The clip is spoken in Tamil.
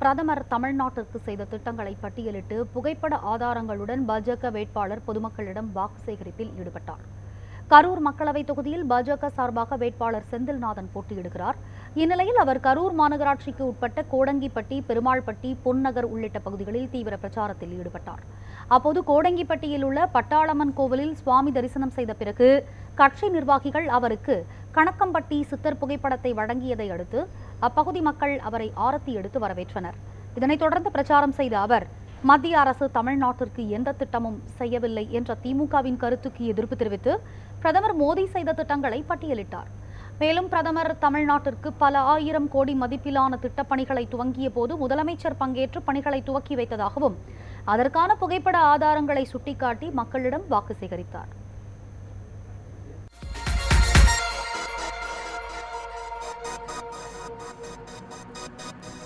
பிரதமர் தமிழ்நாட்டிற்கு செய்த திட்டங்களை பட்டியலிட்டு புகைப்பட ஆதாரங்களுடன் பாஜக வேட்பாளர் பொதுமக்களிடம் வாக்கு சேகரிப்பில் ஈடுபட்டார். கரூர் மக்களவை தொகுதியில் பாஜக சார்பாக வேட்பாளர் செந்தில்நாதன் போட்டியிடுகிறார். இந்நிலையில் அவர் கரூர் மாநகராட்சிக்கு உட்பட்ட கோடங்கிப்பட்டி பெருமாள்பட்டி பொன்னகர் உள்ளிட்ட பகுதிகளில் தீவிர பிரச்சாரத்தில் ஈடுபட்டார். அப்போது கோடங்கிப்பட்டியில் உள்ள பட்டாளம்மன் கோவிலில் சுவாமி தரிசனம் செய்த பிறகு கட்சி நிர்வாகிகள் அவருக்கு கணக்கம்பட்டி சித்தர் புகைப்படத்தை வழங்கியதை அடுத்து அப்பகுதி மக்கள் அவரை ஆரத்தி எடுத்து வரவேற்றனர். இதனைத் தொடர்ந்து பிரச்சாரம் செய்த அவர் மத்திய அரசு தமிழ்நாட்டிற்கு எந்த திட்டமும் செய்யவில்லை என்ற திமுகவின் கருத்துக்கு எதிர்ப்பு தெரிவித்து பிரதமர் மோடி செய்த திட்டங்களை பட்டியலிட்டார். மேலும் பிரதமர் தமிழ்நாட்டிற்கு பல ஆயிரம் கோடி மதிப்பிலான திட்டப்பணிகளை துவங்கிய போது முதலமைச்சர் பங்கேற்று பணிகளை துவக்கி வைத்ததாகவும் அதற்கான புகைப்பட ஆதாரங்களை சுட்டிக்காட்டி மக்களிடம் வாக்கு சேகரித்தார். you